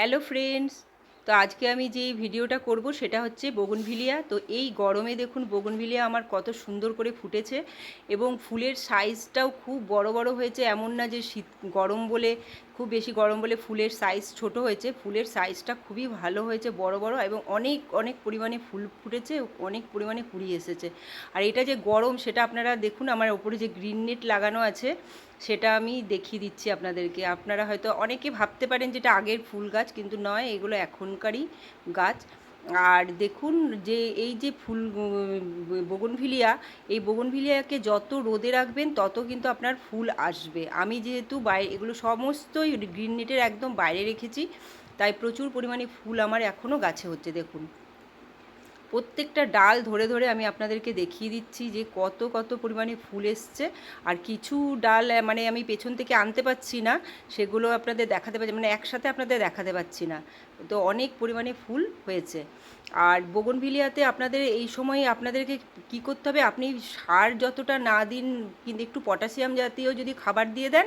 Hello friends, তো আজকে আমি যে ভিডিওটা করব সেটা হচ্ছে বগুনভিলিয়া। তো এই গরমে দেখুন বগুনভিলিয়া আমার কত সুন্দর করে ফুটেছে এবং ফুলের সাইজটাও খুব বড় বড় হয়েছে, এমন না যে শীত গরম বলে খুব বেশি গরম বলে ফুলের সাইজ ছোট হয়েছে। ফুলের সাইজটা খুবই ভালো হয়েছে, বড় বড় এবং অনেক অনেক পরিমাণে ফুল ফুটেছে, অনেক পরিমাণে কুড়ি এসেছে। আর এটা যে গরম সেটা আপনারা দেখুন, আমার ওপরে যে গ্রিন নেট লাগানো আছে, সেটা আমি দেখিয়ে দিচ্ছি আপনাদেরকে। আপনারা হয়তো অনেকে ভাবতে পারেন যেটা আগের ফুল গাছ, কিন্তু নয়, এগুলো এখনকারই গাছ। আর দেখুন যে এই যে ফুল বগনভিলিয়া, এই বগনভিলিয়াকে যত রোদে রাখবেন, তত কিন্তু আপনার ফুল আসবে। আমি যেহেতু বাইরে এগুলো সমস্তই গ্রিন নেটের একদম বাইরে রেখেছি, তাই প্রচুর পরিমাণে ফুল আমার এখনও গাছে হচ্ছে, দেখুন। প্রত্যেকটা ডাল ধরে ধরে আমি আপনাদেরকে দেখিয়ে দিচ্ছি যে কত কত পরিমাণে ফুল এসছে। আর কিছু ডাল মানে আমি পেছন থেকে আনতে পারছি না, সেগুলো আপনাদের দেখাতে পারছি মানে একসাথে আপনাদের দেখাতে পারছি না। তো অনেক পরিমাণে ফুল হয়েছে। আর বগনভিলিয়াতে আপনাদের এই সময় আপনাদেরকে কি করতে হবে? আপনি সার যতটা না দিন, কিন্তু একটু পটাশিয়াম জাতীয় যদি খাবার দিয়ে দেন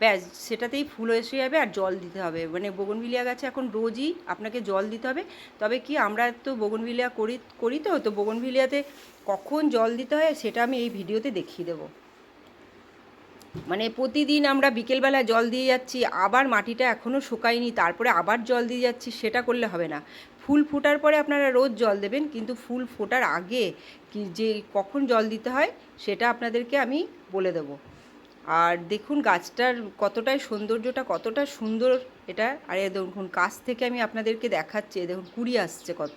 ব্যাস, সেটাতেই ফুল এসে যাবে আর জল দিতে হবে। মানে বগনভিলিয়া গাছে এখন রোজই আপনাকে জল দিতে হবে। তবে কি আমরা তো বগনভিলিয়া করি করি তো? তো বগনভিলিয়াতে কখন জল দিতে হয় সেটা আমি এই ভিডিওতে দেখিয়ে দেবো। মানে প্রতিদিন আমরা বিকেলবেলা জল দিয়ে যাচ্ছি, আবার মাটিটা এখনও শুকায়নি, তারপরে আবার জল দিয়ে যাচ্ছি, সেটা করলে হবে না। ফুল ফোটার পরে আপনারা রোজ জল দেবেন, কিন্তু ফুল ফোটার আগে কি যে কখন জল দিতে হয় সেটা আপনাদেরকে আমি বলে দেবো। আর দেখুন গাছটার কতটাই সৌন্দর্যটা, কতটা সুন্দর এটা। আর এ দেখুন, কাছ থেকে আমি আপনাদেরকে দেখাচ্ছি দেখুন, কুড়ি আসছে কত।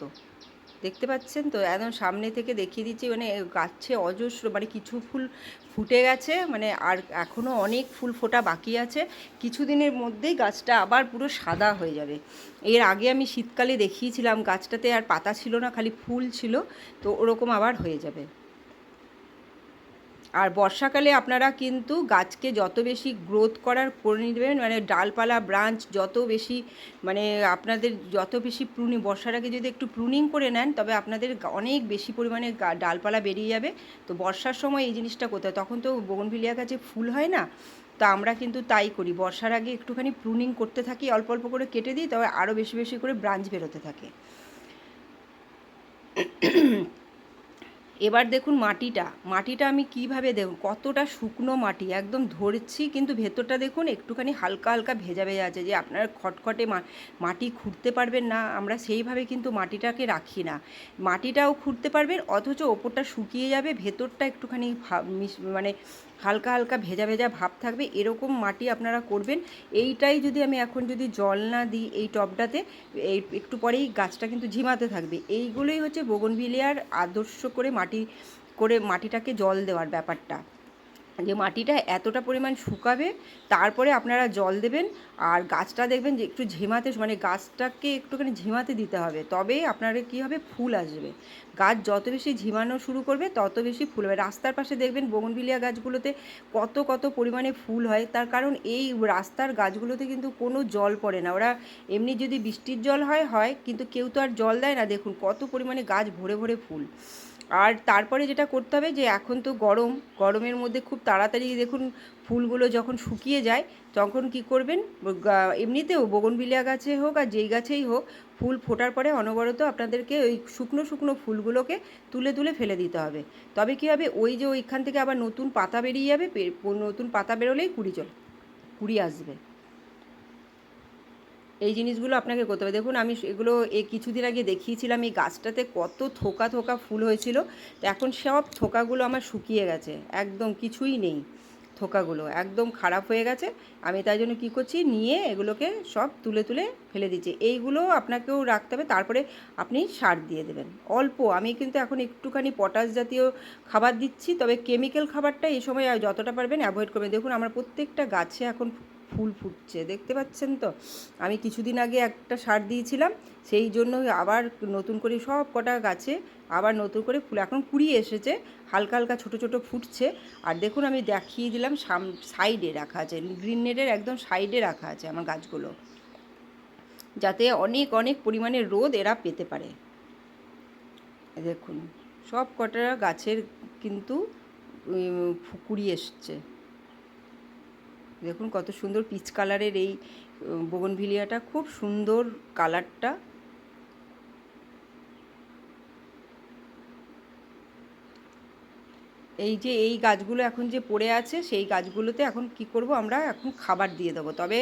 দেখতে পাচ্ছেন তো? একদম সামনে থেকে দেখিয়ে দিচ্ছি মানে গাছে অজস্র মানে কিছু ফুল ফুটে গেছে মানে আর এখনও অনেক ফুল ফোটা বাকি আছে। কিছুদিনের মধ্যেই গাছটা আবার পুরো সাদা হয়ে যাবে। এর আগে আমি শীতকালে দেখিয়েছিলাম, গাছটাতে আর পাতা ছিল না, খালি ফুল ছিল, তো ওরকম আবার হয়ে যাবে। আর বর্ষাকালে আপনারা কিন্তু গাছকে যত বেশি গ্রোথ করার করে নেবেন মানে ডালপালা ব্রাঞ্চ যত বেশি মানে আপনাদের যত বেশি প্রুনিং বর্ষার আগে যদি একটু প্রুনিং করে নেন, তবে আপনাদের অনেক বেশি পরিমাণে ডালপালা বেরিয়ে যাবে। তো বর্ষার সময় এই জিনিসটা হয়। তখন তো বগনভিলিয়া গাছে ফুল হয় না? তো আমরা কিন্তু তাই করি। বর্ষার আগে একটুখানি প্রুনিং করতে থাকি, অল্প অল্প করে কেটে দিই, তবে আরও বেশি বেশি করে ব্রাঞ্চ বেরোতে থাকে। এবার দেখুন মাটিটা। মাটিটা আমি কীভাবে দেখুন কতটা শুকনো মাটি? একদম ধরছি, কিন্তু ভেতরটা দেখুন একটুখানি হালকা হালকা ভেজা ভেজা আছে যে আপনারা খটখটে মাটি খুঁড়তে পারবেন না। আমরা সেইভাবে কিন্তু মাটিটাকে রাখি না। মাটিটাও খুঁড়তে পারবেন, অথচ ওপরটা শুকিয়ে যাবে, ভেতরটা একটুখানি মানে হালকা হালকা ভেজা ভেজা ভাব থাকবে। এরকম মাটি আপনারা করবেন। এইটাই যদি আমি এখন যদি জল না দিই এই টবটাতে একটু পরেই গাছটা কিন্তু ঝিমাতে থাকবে। এইগুলোই হচ্ছে বোগনভিলিয়ার আদর্শ করে মাটি করে মাটিটাকে জল দেওয়ার ব্যাপারটা। যে মাটিটা এতটা পরিমাণ শুকাবে, তারপরে আপনারা জল দেবেন আর গাছটা দেখবেন যে একটু ঝেমাতে মানে গাছটাকে একটুখানি ঝিমাতে দিতে হবে। তবেই আপনার কী হবে? ফুল আসবে। গাছ যত বেশি ঝিমানো শুরু করবে, তত বেশি ফুল হবে। রাস্তার পাশে দেখবেন বগনভিলিয়া গাছগুলোতে কত কত পরিমাণে ফুল হয়। তার কারণ এই রাস্তার গাছগুলোতে কিন্তু কোনো জল পড়ে না। ওরা এমনি যদি বৃষ্টির জল হয় হয়, কিন্তু কেউ তো আর জল দেয় না। দেখুন কত পরিমাণে গাছ ভরে ভরে ফুল। আর তারপরে যেটা করতে হবে যে এখন তো গরম, গরমের মধ্যে খুব তাড়াতাড়ি দেখুন ফুলগুলো যখন শুকিয়ে যায়, তখন কি করবেন? এমনিতেও বগনবিলিয়া গাছে হোক আর যেই গাছেই হোক, ফুল ফোটার পরে অনবরত আপনাদেরকে ওই শুকনো শুকনো ফুলগুলোকে তুলে তুলে ফেলে দিতে হবে। তবে কী হবে? ওই যে ওইখান থেকে আবার নতুন পাতা বেরিয়ে যাবে নতুন পাতা বেরোলেই কুড়ি চল, কুড়ি আসবে। এই জিনিসগুলো আপনাকে করতে হবে। দেখুন, আমি এগুলো এই কিছুদিন আগে দেখিয়েছিলাম, এই গাছটাতে কত থোকা থোকা ফুল হয়েছিল। তো এখন সব থোকাগুলো আমার শুকিয়ে গেছে। একদম কিছুই নেই থোকাগুলো। একদম খারাপ হয়ে গেছে। আমি তাই জন্য কী করছি, নিয়ে এগুলোকে সব তুলে তুলে ফেলে দিচ্ছি। এইগুলো আপনাকেও রাখতে হবে। তারপরে আপনি সার দিয়ে দেবেন। অল্প। আমি কিন্তু এখন একটুখানি পটাশ জাতীয় খাবার দিচ্ছি। তবে কেমিক্যাল খাবারটা এই সময় যতটা পারবেন অ্যাভয়েড করবেন। দেখুন, আমার প্রত্যেকটা গাছে এখন ফুল ফুটছে। দেখতে পাচ্ছেন তো? আমি কিছুদিন আগে একটা সার দিয়েছিলাম, সেই জন্য আবার নতুন করে সব কটা গাছে আবার নতুন করে ফুল, এখন কুড়ি এসেছে, হালকা হালকা ছোট ছোট ফুটছে। আর দেখুন, আমি দেখিয়ে দিলাম সাম, সাইডে রাখা আছে, গ্রিন নেটের একদম সাইডে রাখা আছে আমার গাছগুলো। যাতে অনেক অনেক পরিমাণে রোদ এরা পেতে পারে। দেখুন, সব কটা গাছের কিন্তু কুড়ি এসছে। দেখুন কত সুন্দর পিচ কালারের এই বগনভিলিয়াটা খুব সুন্দর কালারটা এই যে, এই গাছগুলো এখন যে পড়ে আছে, সেই গাছগুলোতে এখন কি করব আমরা? এখন খাবার দিয়ে দেবো। তবে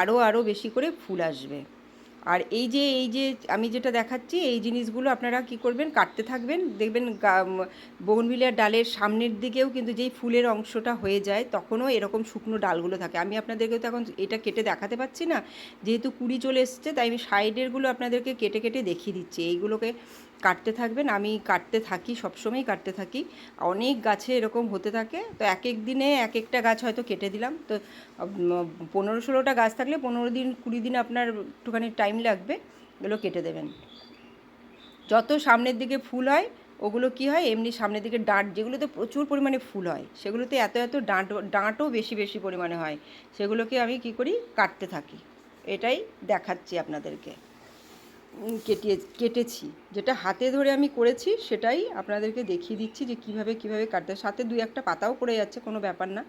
আরও আরও বেশি করে ফুল আসবে। আর এই যে এই যে আমি যেটা দেখাচ্ছি, এই জিনিসগুলো আপনারা কি করবেন, কাটতে থাকবেন। দেখবেন বগনভিলিয়ার ডালের সামনের দিকেও কিন্তু যেই ফুলের অংশটা হয়ে যায়, তখনও এরকম শুকনো ডালগুলো থাকে। আমি আপনাদেরকে তো এখন এটা কেটে দেখাতে পাচ্ছি না। যেহেতু কুড়ি চলে এসছে, তাই আমি সাইডেরগুলো আপনাদেরকে কেটে কেটে দেখিয়ে দিচ্ছি। এইগুলোকে কাটতে থাকবেন। আমি কাটতে থাকি, সবসময়ই কাটতে থাকি। অনেক গাছে এরকম হতে থাকে। তো এক এক দিনে এক একটা গাছ হয়তো কেটে দিলাম। তো পনেরো ষোলোটা গাছ থাকলে পনেরো দিন, কুড়ি দিন আপনার একটুখানি টাইম লাগবে। এগুলো কেটে দেবেন। যত সামনের দিকে ফুল হয়, ওগুলো কি হয়? এমনি সামনের দিকে ডাঁট, যেগুলোতে প্রচুর পরিমাণে ফুল হয়, সেগুলোতে এত এত ডাঁট, ডাঁটও বেশি বেশি পরিমাণে হয়। সেগুলোকে আমি কি করি? কাটতে থাকি। এটাই দেখাচ্ছি আপনাদেরকে। কেটিয়ে, কেটেছি। যেটা হাতে ধরে আমি করেছি, সেটাই আপনাদেরকে দেখিয়ে দিচ্ছি যে কীভাবে কীভাবে কাটতে সাথে দুই একটা পাতাও পড়ে যাচ্ছে, কোনো ব্যাপার না।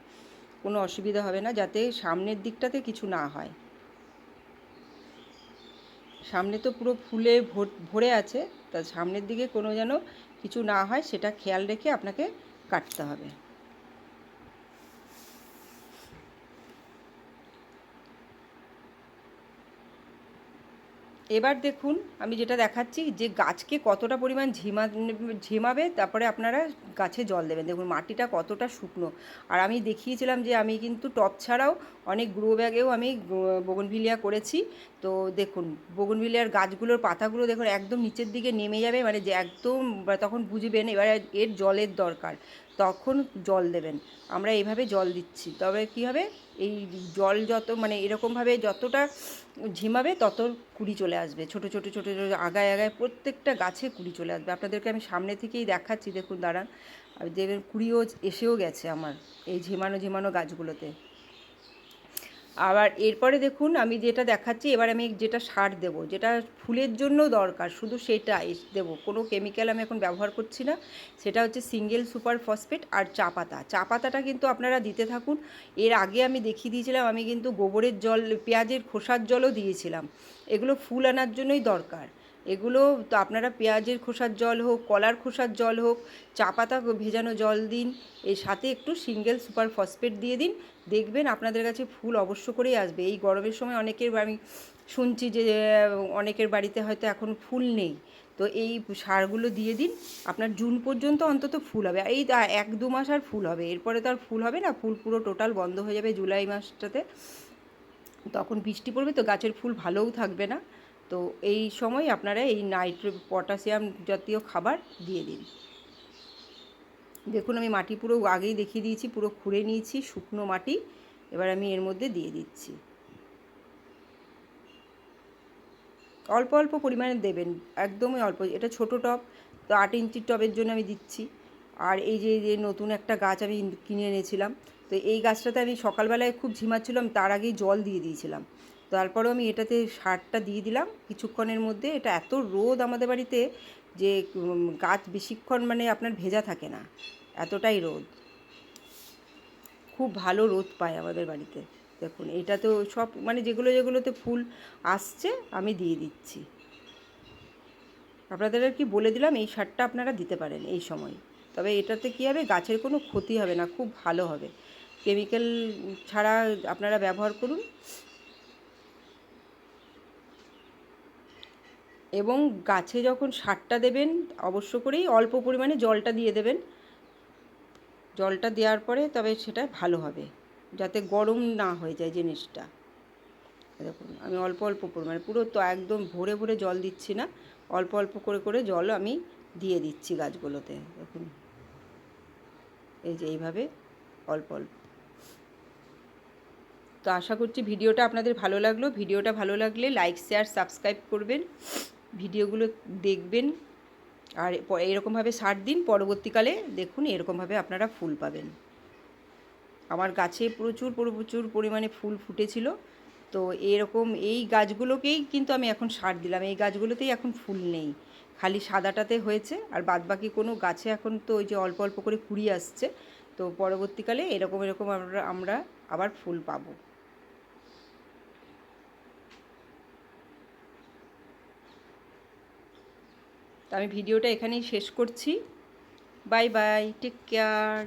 কোনো অসুবিধা হবে না, যাতে সামনের দিকটাতে কিছু না হয়। সামনে তো পুরো ফুলে ভরে আছে, তা সামনের দিকে কোনো যেন কিছু না হয়, সেটা খেয়াল রেখে আপনাকে কাটতে হবে। এবার দেখুন, আমি যেটা দেখাচ্ছি যে গাছকে কতটা পরিমাণ ঝিমা, ঝিমাবে, তারপরে আপনারা গাছে জল দেবেন। দেখুন, মাটিটা কতটা শুকনো। আর আমি দেখিয়েছিলাম যে আমি কিন্তু টপ ছাড়াও অনেক গ্রো ব্যাগেও আমি বগনভিলিয়া করেছি। তো দেখুন, বগনভিলিয়ার গাছগুলোর পাতাগুলো দেখুন, একদম নিচের দিকে নেমে যাবে মানে যে একদম তখন বুঝবেন, এবারে এর জলের দরকার। তখন জল দেবেন। আমরা এইভাবে জল দিচ্ছি। তবে কী হবে? এই জল যত মানে এরকমভাবে যতটা ঝিমাবে, তত কুড়ি চলে আসবে। ছোট ছোট ছোট, ছোটো, আগায় আগায় প্রত্যেকটা গাছে কুড়ি চলে আসবে। আপনাদেরকে আমি সামনে থেকেই দেখাচ্ছি, দেখুন, দাঁড়ান। আমি দেখবেন কুড়িও এসেও গেছে আমার এই ঝিমানো ঝিমানো গাছগুলোতে। আবার এরপরে দেখুন, আমি যেটা দেখাচ্ছি, এবার আমি যেটা সার দেব, যেটা ফুলের জন্য দরকার, শুধু সেটা দেব। কোনো কেমিক্যাল আমি এখন ব্যবহার করছি না, সেটা হচ্ছে সিঙ্গেল সুপার ফসফেট আর চা পাতা। চা পাতাটা কিন্তু আপনারা দিতে থাকুন। এর আগে আমি দেখিয়ে দিয়েছিলাম, আমি কিন্তু গোবরের জল, পেঁয়াজের খোসার জলও দিয়েছিলাম। এগুলো ফুল আনার জন্যই দরকার। এগুলো তো আপনারা পেঁয়াজের খোসার জল হোক, কলার খোসার জল হোক, চা পাতা ভেজানো জল দিন, এর সাথে একটু সিঙ্গেল সুপার ফসফেট দিয়ে দিন। দেখবেন আপনাদের কাছে ফুল অবশ্য করেই আসবে। এই গরমের সময় অনেকের আমি শুনছি যে, অনেকের বাড়িতে হয়তো এখন ফুল নেই। তো এই সারগুলো দিয়ে দিন। আপনার জুন পর্যন্ত অন্তত ফুল হবে। এই এক দু মাস আর ফুল হবে। এরপরে তো আর ফুল হবে না। ফুল পুরো টোটাল বন্ধ হয়ে যাবে জুলাই মাসটাতে। তখন বৃষ্টি পড়বে তো গাছের ফুল ভালোও থাকবে না। তো এই সময় আপনারা এই নাইট্রো পটাশিয়াম জাতীয় খাবার দিয়ে দিন। দেখুন, আমি মাটি পুরো আগেই দেখিয়ে দিয়েছি, পুরো খুঁড়ে নিয়েছি, শুকনো মাটি। এবার আমি এর মধ্যে দিয়ে দিচ্ছি। অল্প অল্প পরিমাণে দেবেন, একদমই অল্প। এটা ছোট টব, তো আট ইঞ্চির টবের জন্য আমি দিচ্ছি। আর এই যে যে নতুন একটা গাছ আমি কিনে এনেছিলাম, তো এই গাছটাতে আমি সকালবেলায় খুব ঝিমাচ্ছিলাম, তার আগেই জল দিয়ে দিয়েছিলাম। তারপরেও আমি এটাতে সারটা দিয়ে দিলাম কিছুক্ষণের মধ্যে। এটা এত রোদ আমাদের বাড়িতে যে গাছ বেশিক্ষণ মানে আপনার ভেজা থাকে না। এতটাই রোদ। খুব ভালো রোদ পায় আমাদের বাড়িতে। দেখুন এটা তো সব মানে যেগুলো যেগুলোতে ফুল আসছে আমি দিয়ে দিচ্ছি। আপনাদের আর কি বলে দিলাম, এই সারটা আপনারা দিতে পারেন এই সময়। তবে এটাতে কী হবে, গাছের কোনো ক্ষতি হবে না, খুব ভালো হবে। কেমিক্যাল ছাড়া আপনারা ব্যবহার করুন। এবং গাছে যখন সারটা দেবেন, অবশ্য করেই অল্প পরিমাণে জলটা দিয়ে দেবেন। জলটা দেওয়ার পরে তবে সেটা ভালো হবে, যাতে গরম না হয়ে যায় জিনিসটা। দেখুন, আমি অল্প অল্প পরিমাণে, পুরো তো একদম ভরে ভরে জল দিচ্ছি না, অল্প অল্প করে করে জল আমি দিয়ে দিচ্ছি গাছগুলোতে, দেখুন। এই যে এইভাবে অল্প অল্প। তো আশা করছি ভিডিওটা আপনাদের ভালো লাগল। ভিডিওটা ভালো লাগলে লাইক, শেয়ার, সাবস্ক্রাইব করবেন। ভিডিওগুলো দেখবেন। আর এরকমভাবে সার দিন পরবর্তীকালে দেখুন, এরকমভাবে আপনারা ফুল পাবেন। আমার গাছে প্রচুর প্রচুর পরিমাণে ফুল ফুটেছিল। তো এরকম এই গাছগুলোকেই কিন্তু আমি এখন সার দিলাম। এই গাছগুলোতেই এখন ফুল নেই। খালি সাদাটাতে হয়েছে। আর বাদবাকি কোনো গাছে এখন তো ওই যে অল্প অল্প করে কুড়ি আসছে। তো পরবর্তীকালে এরকম এরকম আমরা আমরা আবার ফুল পাবো। তো আমি ভিডিওটা এখানেই শেষ করছি। Bye bye take care